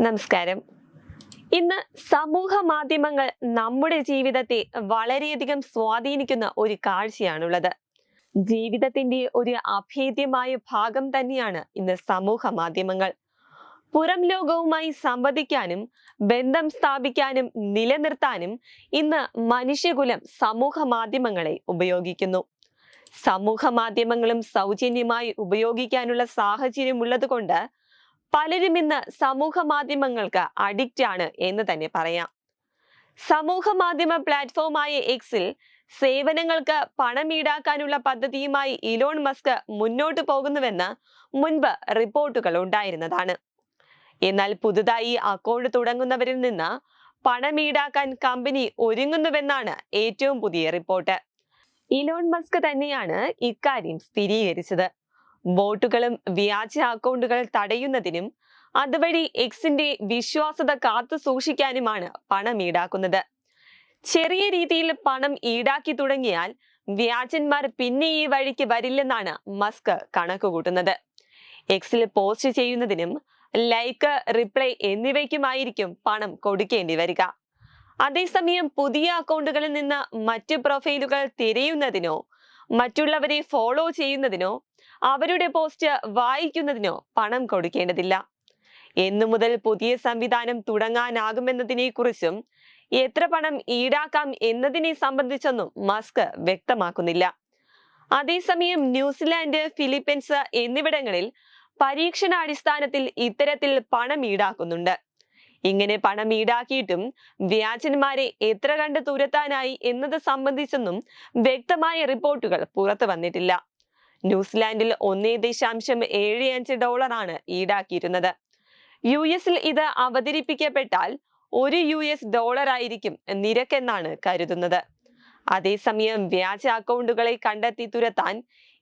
നമസ്കാരം. ഇന്ന് സമൂഹ മാധ്യമങ്ങൾ നമ്മുടെ ജീവിതത്തെ വളരെയധികം സ്വാധീനിക്കുന്ന ഒരു കാഴ്ചയാണുള്ളത്. ജീവിതത്തിന്റെ ഒരു അഭേദ്യമായ ഭാഗം തന്നെയാണ് ഇന്ന് സമൂഹ മാധ്യമങ്ങൾ. പുറം ലോകവുമായി സംവദിക്കാനും ബന്ധം സ്ഥാപിക്കാനും നിലനിർത്താനും ഇന്ന് മനുഷ്യകുലം സമൂഹ മാധ്യമങ്ങളെ ഉപയോഗിക്കുന്നു. സമൂഹ മാധ്യമങ്ങളും സൗജന്യമായി ഉപയോഗിക്കാനുള്ള സാഹചര്യം ഉള്ളതുകൊണ്ട് പലരും ഇന്ന് സമൂഹ മാധ്യമങ്ങൾക്ക് അഡിക്റ്റ് ആണ് എന്ന് തന്നെ പറയാം. സമൂഹ മാധ്യമ പ്ലാറ്റ്ഫോമായ എക്സിൽ സേവനങ്ങൾക്ക് പണം ഈടാക്കാനുള്ള പദ്ധതിയുമായി ഇലോൺ മസ്ക് മുന്നോട്ട് പോകുന്നുവെന്ന് മുൻപ് റിപ്പോർട്ടുകൾ ഉണ്ടായിരുന്നതാണ്. എന്നാൽ പുതുതായി അക്കൗണ്ട് തുടങ്ങുന്നവരിൽ നിന്ന് പണം ഈടാക്കാൻ കമ്പനി ഒരുങ്ങുന്നുവെന്നാണ് ഏറ്റവും പുതിയ റിപ്പോർട്ട്. ഇലോൺ മസ്ക് തന്നെയാണ് ഇക്കാര്യം സ്ഥിരീകരിച്ചത്. ബോട്ടുകളും വ്യാജ അക്കൗണ്ടുകൾ തടയുന്നതിനും അതുവഴി എക്സിന്റെ വിശ്വാസത കാത്തു സൂക്ഷിക്കാനുമാണ് പണം ഈടാക്കുന്നത്. ചെറിയ രീതിയിൽ പണം ഈടാക്കി തുടങ്ങിയാൽ വ്യാജന്മാർ പിന്നെ ഈ വഴിക്ക് വരില്ലെന്നാണ് മസ്ക് കണക്കുകൂട്ടുന്നത്. എക്സിൽ പോസ്റ്റ് ചെയ്യുന്നതിനും ലൈക്ക് റിപ്ലൈ എന്നിവയ്ക്കുമായിരിക്കും പണം കൊടുക്കേണ്ടി വരിക. അതേസമയം പുതിയ അക്കൗണ്ടുകളിൽ നിന്ന് മറ്റ് പ്രൊഫൈലുകൾ തിരയുന്നതിനോ മറ്റുള്ളവരെ ഫോളോ ചെയ്യുന്നതിനോ അവരുടെ പോസ്റ്റ് വായിക്കുന്നതിനോ പണം കൊടുക്കേണ്ടതില്ല. എന്നു മുതൽ പുതിയ സംവിധാനം തുടങ്ങാനാകുമെന്നതിനെ കുറിച്ചും എത്ര പണം ഈടാക്കാം എന്നതിനെ സംബന്ധിച്ചൊന്നും മസ്ക് വ്യക്തമാക്കുന്നില്ല. അതേസമയം ന്യൂസിലാൻഡ് ഫിലിപ്പീൻസ് എന്നിവിടങ്ങളിൽ പരീക്ഷണാടിസ്ഥാനത്തിൽ ഇത്തരത്തിൽ പണം ഈടാക്കുന്നുണ്ട്. ഇങ്ങനെ പണം ഈടാക്കിയിട്ടും വ്യാജന്മാരെ എത്ര കണ്ട് തുരത്താനായി എന്നത് സംബന്ധിച്ചൊന്നും വ്യക്തമായ റിപ്പോർട്ടുകൾ പുറത്തു വന്നിട്ടില്ല. ന്യൂസിലാൻഡിൽ ഒന്നേ ദശാംശം ഏഴ് അഞ്ച് ഡോളറാണ് ഈടാക്കിയിരുന്നത്. യു എസിൽ ഇത് അവതരിപ്പിക്കപ്പെട്ടാൽ ഒരു യു എസ് ഡോളറായിരിക്കും നിരക്കെന്നാണ് കരുതുന്നത്. അതേസമയം വ്യാജ അക്കൗണ്ടുകളെ കണ്ടെത്തി തുരത്താൻ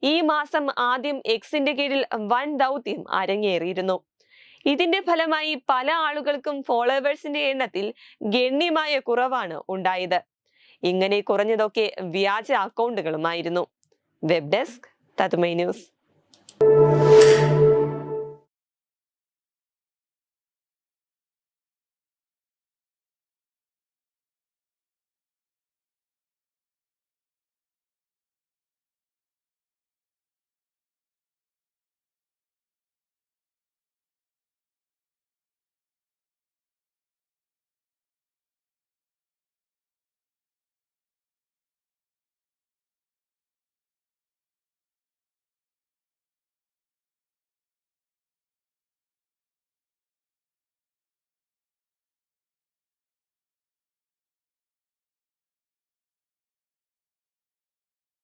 ഈ മാസം ആദ്യം എക്സിന്റെ കീഴിൽ വൻ ദൗത്യം അരങ്ങേറിയിരുന്നു. ഇതിന്റെ ഫലമായി പല ആളുകൾക്കും ഫോളോവേഴ്സിന്റെ എണ്ണത്തിൽ ഗണ്യമായ കുറവാണ് ഉണ്ടായത്. ഇങ്ങനെ കുറഞ്ഞതൊക്കെ വ്യാജ അക്കൗണ്ടുകളുമായിരുന്നു. വെബ് ഡെസ്ക് തതുമൈ ന്യൂസ്.